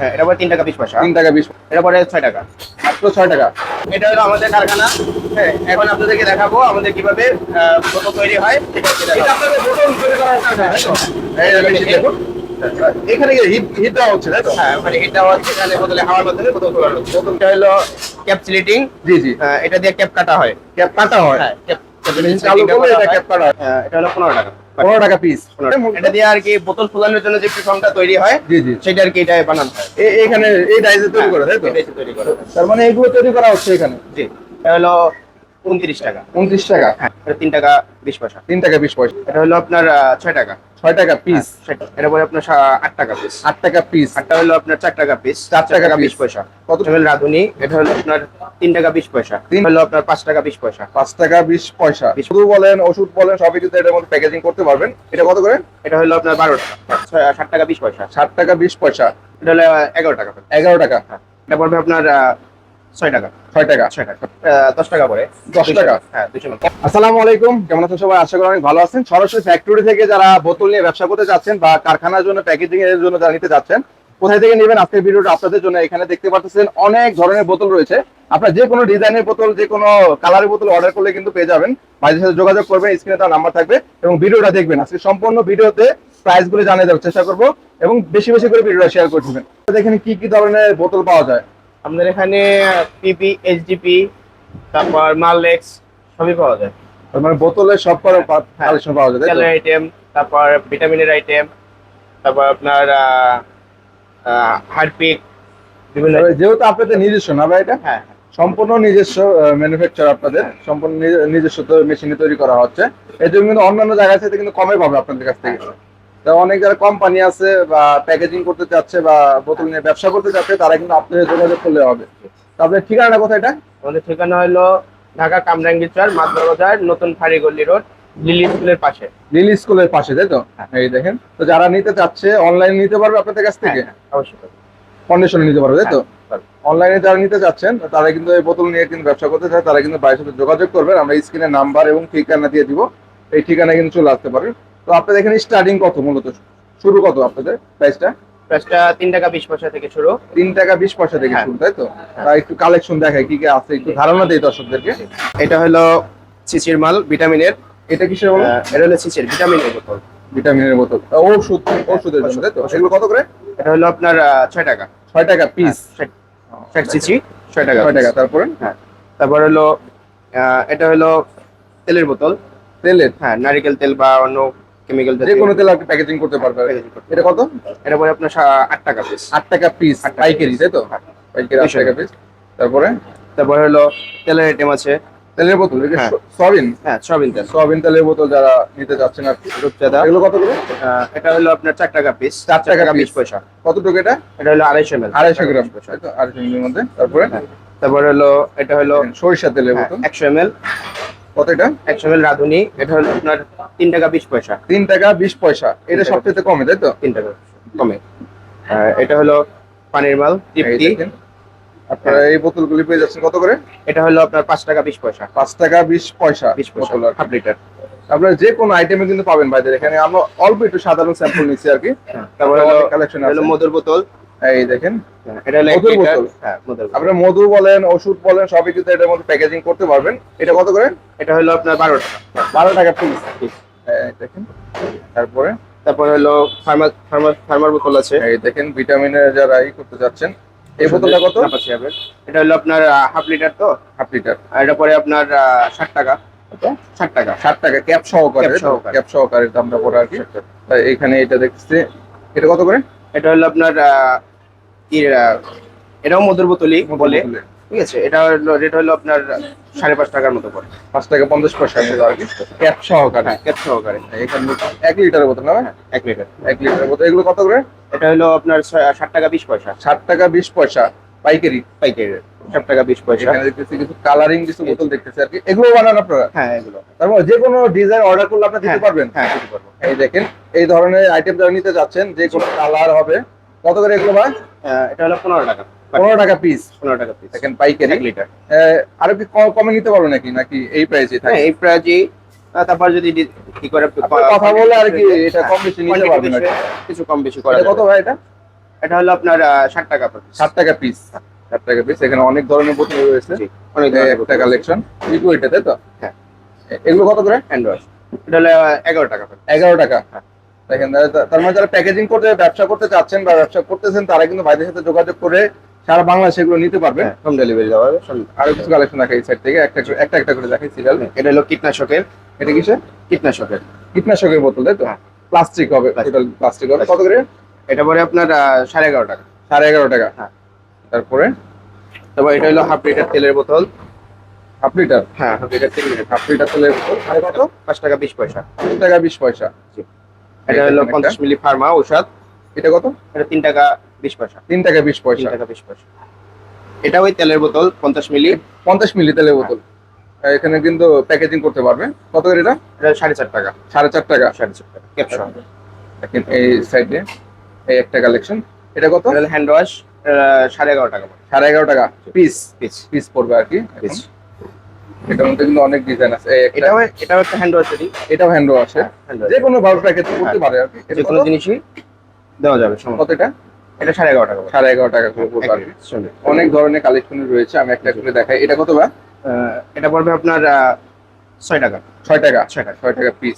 হ্যাঁ এটা পরে তিন টাকা বিশ পয়সা। তিন টাকা বিশ এটা পরে ছয় টাকা। মাত্র ছয় টাকা। এটা হলো আমাদের কারখানা। হ্যাঁ এখন আপনাদেরকে দেখাবো আমাদের কীভাবে বোতল তৈরি হয়। এটা আপনাদের বোতল তৈরি করার কারখানা। এখানে হিট হিট দেওয়া হচ্ছে তাই তো? হ্যাঁ মানে হচ্ছে। এখানে বোতলে হাওয়ার মাধ্যমে বোতল তোলা হচ্ছে। বোতলটা হলো ক্যাপসুলেটিং জি জি। এটা দিয়ে ক্যাপ কাটা হয়। ক্যাপ কাটা হয়। হ্যাঁ ক্যাপ কাটা এটা হলো পনেরো টাকা। পনেরো টাকা পিস এটা দিয়ে আর কি বোতল ফোলানোর জন্য যে পিফর্মটা তৈরি হয় জি জি। সেটা আর কি এটা বানানো হয়। এখানে এই ডাইসে তৈরি করে তাই তো? এটা তৈরি করে। তার মানে এগুলো তৈরি করা হচ্ছে এখানে? জি এটা হলো উনত্রিশ টাকা। উনত্রিশ টাকা? হ্যাঁ তিন টাকা বিশ পয়সা। তিন টাকা বিশ পয়সা। এটা হলো আপনার ছয় টাকা। ছয় টাকা পিস সেটা। এটা পরে আপনার আট টাকা পিস আট টাকা পিস আটটা হলো আপনার চার টাকা পিস চার টাকা বিশ পয়সা। কত? হলো রাঁধুনি। এটা হলো আপনার তিন টাকা বিশ পয়সা। তিন- হলো আপনার পাঁচ টাকা বিশ পয়সা। পাঁচ টাকা বিশ পয়সা। শুধু বলেন ওষুধ বলেন সবই কিন্তু এটার মধ্যে প্যাকেজিং করতে পারবেন। এটা কত করে? এটা হলো আপনার বারো টাকা। ষাট টাকা বিশ পয়সা। ষাট টাকা বিশ পয়সা। এটা হলো এগারো টাকা। এগারো টাকা। এটা পড়বে আপনার ছয় টাকা। ছয় টাকা? ছয় টাকা। দশ টাকা পরে দশ টাকা? হ্যাঁ দুশো আসসালামু আলাইকুম। কেমন আছেন সবাই? আশা করি অনেক ভালো আছেন। সরাসরি ফ্যাক্টরি থেকে যারা বোতল নিয়ে ব্যবসা করতে যাচ্ছেন বা কারখানার জন্য প্যাকেজিং এর জন্য যারা নিতে যাচ্ছেন কোথায় থেকে নেবেন? আজকের ভিডিওটা আপনাদের জন্য এখানে দেখতে পাচ্ছেন অনেক ধরনের বোতল রয়েছে। আপনার যে কোনো ডিজাইনের বোতল যে কোনো কালারের বোতল অর্ডার করলে কিন্তু পেয়ে যাবেন। ভাইদের সাথে যোগাযোগ করবেন স্ক্রিনে তার নাম্বার থাকবে এবং ভিডিওটা দেখবেন। আজকে সম্পূর্ণ ভিডিওতে প্রাইসগুলো জানিয়ে দেওয়ার চেষ্টা করব এবং বেশি বেশি করে ভিডিওটা শেয়ার করে দেবেন। এখানে কি কি ধরনের বোতল পাওয়া যায়। আমাদের এখানে পিপি এইচডিপি তারপর মাললেক্স সবই পাওয়া যায়। মানে বোতলের সব কালেকশন পাওয়া যায়? তেলের আইটেম তারপর ভিটামিনের আইটেম তারপর আপনার হারপিক বিভিন্ন যেহেতু আপনাদের নিজস্ব না ভাই এটা? হ্যাঁ সম্পূর্ণ নিজস্ব ম্যানুফ্যাকচার আপনাদের। সম্পূর্ণ নিজ- নিজস্ব মেশিনে তৈরি করা হচ্ছে। এই জন্য কিন্তু অন্যান্য জায়গা থেকে কিন্তু কমে পাবে আপনাদের কাছ থেকে। অনেক যারা কোম্পানি আছে বা প্যাকেজিং করতে চাচ্ছে বা বোতল নিয়ে ব্যবসা করতে চাচ্ছে তারা কিন্তু আপনাদের যোগাযোগ করলে হবে। আপনার ঠিকানাটা কোথায় এটা? আমাদের ঠিকানা হলো ঢাকা কামরাঙ্গি চর মাদুর বাজার নতুন ফাড়িগল্লি রোড লিলি স্কুলের পাশে। লিলি স্কুলের পাশে তাই তো? এই দেখেন তো যারা নিতে চাচ্ছে অনলাইন নিতে পারবে আপনাদের কাছ থেকে? হ্যাঁ, অবশ্যই কন্ডিশনে নিতে পারবে তাই তো? অনলাইনে যারা নিতে চাচ্ছেন তারা কিন্তু এই বোতল নিয়ে কিন্তু ব্যবসা করতে চায় তারা কিন্তু বাইরের সাথে যোগাযোগ করবেন আমরা স্ক্রিনে নাম্বার এবং ঠিকানা দিয়ে দিব। এই ঠিকানা কিন্তু চলে আসতে পারবে তো আপনাদের এখানে স্টার্টিং কত মূলত? শুরু কত আপনাদের প্রাইসটা প্রাইসটা তিন টাকা বিশ পয়সা থেকে শুরু। তিন টাকা বিশ পয়সা থেকে হ্যাঁ। শুরু তাই তো? তা একটু কালেকশন দেখায় কি কি আছে একটু ধারণা দেই দর্শকদেরকে। এটা হলো সিসির মাল ভিটামিনের এটা কিসের বলো? এটা হলো সিসির ভিটামিনের বোতল। ভিটামিনের বোতল। ওষুধ ওষুধের জন্য তাই তো? সেগুলো কত করে? এটা হলো আপনার ছয় টাকা। ছয় টাকা পিস ষাট ষাট সিসি ছয় টাকা ছয় টাকা তারপরে? হ্যাঁ তারপর হলো আহ, এটা হলো তেলের বোতল। তেলের? হ্যাঁ নারিকেল তেল বা অন্য কেমিক্যাল যে কোনো তেল প্যাকেজিং করতে পারবে। এটা কত? এটা পরে আপনার আট টাকা পিস আট টাকা পিস পাইকারি তাই তো? হ্যাঁ। পাইকারি আট টাকা পিস তারপরে? তারপর হলো তেলের আইটেম আছে। তেলের বোতল হ্যাঁ। সয়াবিন? হ্যাঁ সয়াবিন তেল। সয়াবিন তেলের বোতল যারা নিতে যাচ্ছেন আর রূপচাঁদা এগুলো কত করে? এটা হলো আপনার চার টাকা পিস চার টাকা piece। পয়সা। কতটুকু এটা? এটা হলো আড়াইশো এম আড়াইশো গ্রাম। তাই তো? আড়াইশো গ্রামের মধ্যে। তারপরে? তারপর হলো এটা হলো সরিষা তেলের বোতল। একশো এম এল কত এটা? একশো এল রাঁধুনি এটা হলো আপনার তিন টাকা বিশ পয়সা। তিন টাকা বিশ পয়সা। এটা টাকা সবচেয়ে কমে তাই তো? তিন টাকা কমে। এটা হলো পানির মাল তৃপ্তি। আপনারা এই বোতলগুলি পেয়ে যাচ্ছেন কত করে? এটা হলো আপনার পাঁচ টাকা বিশ পয়সা। পাঁচ টাকা বিশ পয়সা বিশ পয়সা হাফ লিটার। আপনারা যে কোনো আইটেমে কিন্তু পাবেন বাইরে এখানে। আমরা অল্প একটু সাধারণ স্যাম্পল নিচ্ছি আর কি। তারপর হলো কালেকশন মধুর বোতল এই দেখেন এটা মধুর বোতল? হ্যাঁ মধুর মধু বলেন ওষুধ বলেন সবই কিন্তু এটার মধ্যে প্যাকেজিং করতে পারবেন। এটা কত করে? এটা হলো আপনার বারো টাকা। বারো টাকা পিস দেখেন তারপরে? তারপর হলো ফার্মার ফার্মার ফার্মার বোতল আছে। এই দেখেন ভিটামিনের যারা ই করতে যাচ্ছেন এই বোতলটা কত? সিরাপের। এটা হলো আপনার হাফ লিটার তো? হাফ লিটার আর এটা পরে আপনার ষাট টাকা। ষাট টাকা। ষাট টাকা ক্যাপ সহকারে। ক্যাপ সহকারে। দামটা পড়ে আর কি। এখানে এটা দেখতেছি এটা কত করে? এটা হলো আপনার এটাও মধুর বোতলই বলে। ঠিক আছে এটা হলো রেট হলো আপনার সাড়ে পাঁচ টাকার মতো পড়ে পাঁচ টাকা পঞ্চাশ পয়সা আছে আর কি। ক্যাপ সহকারে। হ্যাঁ ক্যাপ সহকারে। এখানে এক লিটারের বোতল না ভাই? এক লিটার এক লিটারের বোতল। এগুলো কত করে? এটা হলো আপনার ষাট টাকা বিশ পয়সা। ষাট টাকা বিশ পয়সা। পাইকারি পাইকারি রেট ষাট টাকা বিশ পয়সা। এখানে দেখতেছি কিছু কালারিং কিছু বোতল দেখতেছি আর কি। এগুলো বানান আপনারা? হ্যাঁ এগুলো। তারপর যে কোনো ডিজাইন অর্ডার করলে আপনি দিতে হ্যাঁ, পারবেন? হ্যাঁ দিতে পারব। এই দেখেন এই ধরনের আইটেম যারা নিতে যাচ্ছেন যে কোনো কালার হবে। কত করে এগুলো ভাই? এটা হলো পনেরো টাকা। পনেরো টাকা পিস পনেরো টাকা পিস দেখেন পাইকারি। লিটার আরও কি কমে নিতে পারব নাকি? নাকি এই প্রাইসে হ্যাঁ এই প্রাইজই তারপর যদি কি করে কথা বলে আর কি এটা হ্যাঁ, কম বেশি নিতে পারবেন। কিছু কম বেশি করা কত ভাই এটা? এটা হলো আপনার ষাট টাকা ষাট টাকা পিস ষাট টাকা পিস এখানে অনেক ধরনের বোতল রয়েছে। অনেক একটা কালেকশন ইকো এটা তাই তো? হ্যাঁ। এগুলো কত করে? হ্যান্ড ওয়াশ এটা হলো এগারো টাকা এগারো টাকা। হ্যাঁ। দেখেন তার- মানে যারা প্যাকেজিং করতে ব্যবসা করতে চাচ্ছেন বা ব্যবসা করতেছেন তারা কিন্তু ভাইদের সাথে যোগাযোগ করে সারা বাংলাদেশে এগুলো নিতে পারবে। হ্যাঁ হোম ডেলিভারি দেওয়া হবে। আরও কিছু কালেকশন দেখা এই সাইড থেকে। একটা একটা একটা করে দেখাই সিরিয়াল এটা হলো কীটনাশকের। এটা কিসে কীটনাশকের। কীটনাশকের বোতল তাই তো? হ্যাঁ। প্লাস্টিক হবে টোটাল প্লাস্টিক হবে। কত করে? এটা পরে আপনার সাড়ে এগারো টাকা। সাড়ে এগারো টাকা। হ্যাঁ। তারপরে? তারপর এটা হলো হাফ লিটার তেলের বোতল। Half litre? হ্যাঁ। হাফ লিটার তেল হাফ লিটার তেলের বোতল। আর কত? পাঁচ টাকা বিশ পয়সা। তিন টাকা বিশ পয়সা। এটা হলো পঞ্চাশ মিলি ফার্মা ঔষধ। এটা কত? এটা তিন টাকা বিশ পয়সা। তিন টাকা বিশ তিন পয়সা টাকা বিশ পয়সা। এটা ওই তেলের বোতল পঞ্চাশ মিলি। পঞ্চাশ মিলি তেলের বোতল। এখানে কিন্তু প্যাকেজিং করতে পারবে। কত করে এটা? এটা সাড়ে চার টাকা। সাড়ে চার টাকা। সাড়ে চার টাকা। এই সাইডে। এই একটা কালেকশন এটা কত? হ্যান্ড ওয়াশ সাড়ে এগারো টাকা সাড়ে এগারো টাকা। পিস পিস পিস পড়বে আর কি। পিস এটার মধ্যে কিন্তু অনেক ডিজাইন আছে। এটাও এটাও একটা হ্যান্ড ওয়াশেরই এটাও হ্যান্ড আছে হ্যান্ড যে কোনো ভাবে প্যাকেজ করতে পারে আর কি। যে কোনো জিনিসই দেওয়া যাবে কত এটা? এটা সাড়ে এগারো টাকা সাড়ে এগারো টাকা করে পড়বে আর। অনেক ধরনের কালেকশন রয়েছে আমি একটা করে দেখাই। এটা কত বা এটা পড়বে আপনার ছয় টাকা। ছয় টাকা। ছয় টাকা। ছয় টাকা পিস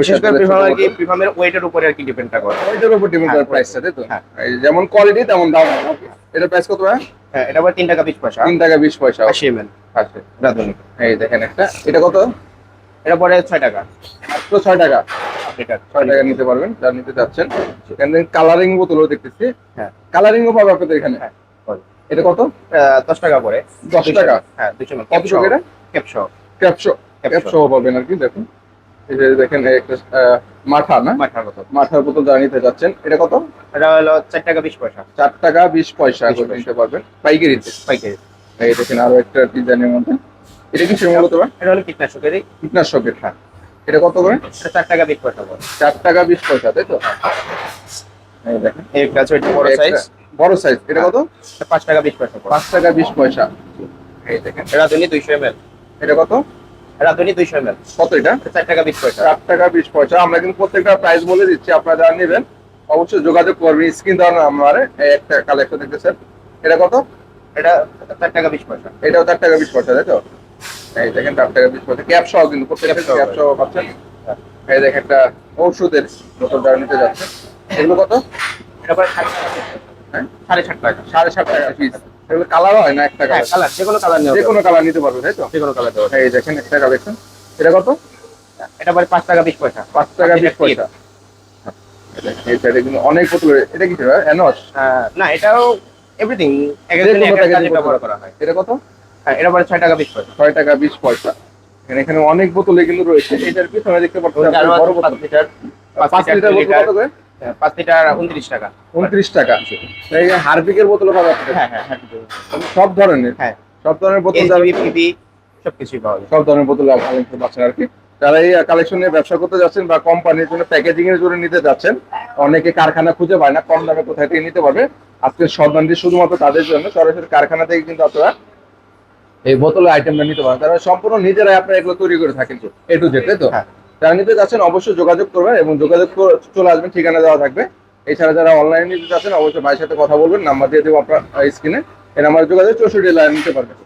বিশেষ করে প্রিফার্ম আর কি প্রিফার্মের ওয়েটের উপরে আর কি ডিপেন্ডটা করে। ওইটার উপর ডিপেন্ড করে হ্যাঁ। প্রাইসটা তাই তো? হ্যাঁ। যেমন কোয়ালিটি তেমন দাম। এটা প্রাইস কত ভাই? হ্যাঁ এটা পড়বে তিন টাকা বিশ পয়সা। তিন টাকা বিশ পয়সা। আশি এম এল আছে রাধুনি। এই দেখেন একটা। এটা কত? এটা পড়ে ছয় টাকা। মাত্র ছয় টাকা। লিটার। ছয় টাকা নিতে পারবেন যা নিতে চাচ্ছেন। এখানে কালারিং বোতলও দেখতেছি। হ্যাঁ। কালারিংও পাবে আপনাদের এখানে? হ্যাঁ, এটা কত? আহ, দশ টাকা পড়ে। দশ টাকা? হ্যাঁ দুশো এম এল কত টাকা এটা? ক্যাপশো ক্যাপশো ক্যাপশো পাবেন আর কি দেখুন। এই দেখেন একটা মাঠা না? মাঠার বোতল মাঠার বোতল যারা নিতে যাচ্ছেন। এটা কত? এটা হলো চার টাকা বিশ পয়সা। চার টাকা বিশ পয়সা করে নিতে পারবেন। পাইকারিতে? পাইকারি। এই দেখেন আরও একটা ডিজাইনের মধ্যে। এটা কি মূলত এটা হলো কীটনাশকেরই কীটনাশকের হ্যাঁ এটা কত করে? এটা চার টাকা বিশ পয়সা চার টাকা বিশ পয়সা তাই তো? এই দেখেন। এই বড় সাইজ বড় সাইজ এটা কত? পাঁচ টাকা বিশ পয়সা পাঁচ টাকা বিশ পয়সা। এই দেখেন। রাধুনি দুইশো এম এটা কত? রাধুনি দুইশো এম কত এটা? চার টাকা বিশ পয়সা। চার টাকা বিশ পয়সা। আমরা কিন্তু প্রত্যেকটা প্রাইস বলে দিচ্ছি আপনারা যারা নেবেন অবশ্যই যোগাযোগ করবেন স্ক্রিন দেওয়ার এই একটা কালেকশন দেখতেছেন। এটা কত? এটা চার টাকা বিশ পয়সা। এটাও চার টাকা বিশ পয়সা তাই তো? এই দেখেন চার টাকা বিশ পয়সা। ক্যাপ সহ কিন্তু প্রত্যেকটা। ক্যাপ সহ। পাচ্ছেন। এই দেখেন একটা ঔষধের বোতল যারা নিতে যাচ্ছে। এগুলো কত? এটা সাড়ে টাকা। হ্যাঁ? সাড়ে ষাট টাকা। সাড়ে সাত টাকা পিস এগুলো কালার হয় না একটা হ্যাঁ কালার কালার যে কোনো কালার নেওয়া যে কোনো কালার নিতে পারবে তাই তো? যে কোনো কালার দেওয়া এই দেখেন একটা কালেকশন এটা কত? এটা পরে পাঁচ টাকা বিশ পয়সা। পাঁচ টাকা বিশ পয়সা। এই সাইডে কিন্তু অনেক বোতল এটা কি আহ, না এটাও এভরিথিং ব্যবহার করা হয়। এটা কত? হ্যাঁ এটা পরে ছয় টাকা বিশ পয়সা। ছয় টাকা বিশ পয়সা। এখানে অনেক বোতলে কিন্তু রয়েছে। এটার পিছনে দেখতে পাচ্ছেন বড় বোতল। পাঁচ লিটার পাঁচ লিটার বোতল কত করে? হ্যাঁ, উনত্রিশ টাকা। উনত্রিশ টাকা। এই যে হারপিকের বোতল। হ্যাঁ হ্যাঁ হ্যাঁ সব ধরনের? হ্যাঁ। সব ধরনের বোতল এসবি সবকিছুই পাওয়া যায় সব ধরনের বোতল পাচ্ছেন আর কি। যারা এই কালেকশন নিয়ে ব্যবসা করতে যাচ্ছেন বা কোম্পানির জন্য প্যাকেজিং এর জন্য নিতে যাচ্ছেন অনেকে কারখানা খুঁজে পায় না কম দামে কোথায় থেকে নিতে পারবে। আজকে সন্ধানটি শুধুমাত্র তাদের জন্য সরাসরি কারখানা থেকে কিন্তু আপনারা এই বোতলের আইটেমটা নিতে পারেন। তারা সম্পূর্ণ নিজেরাই আপনারা এগুলো তৈরি করে থাকেন। এ টু জেড তাই তো? হ্যাঁ। যারা নিতে অবশ্যই যোগাযোগ করবেন এবং যোগাযোগ চলে আসবেন, ঠিকানা দেওয়া থাকবে। এছাড়া যারা অনলাইনে নিতে চাচ্ছেন অবশ্যই ভাইয়ের সাথে কথা বলবেন, নাম্বার দিয়ে দেবো আপনার স্ক্রিনে এই নাম্বারে যোগাযোগ, চৌষট্টি লাইন নিতে পারবেন।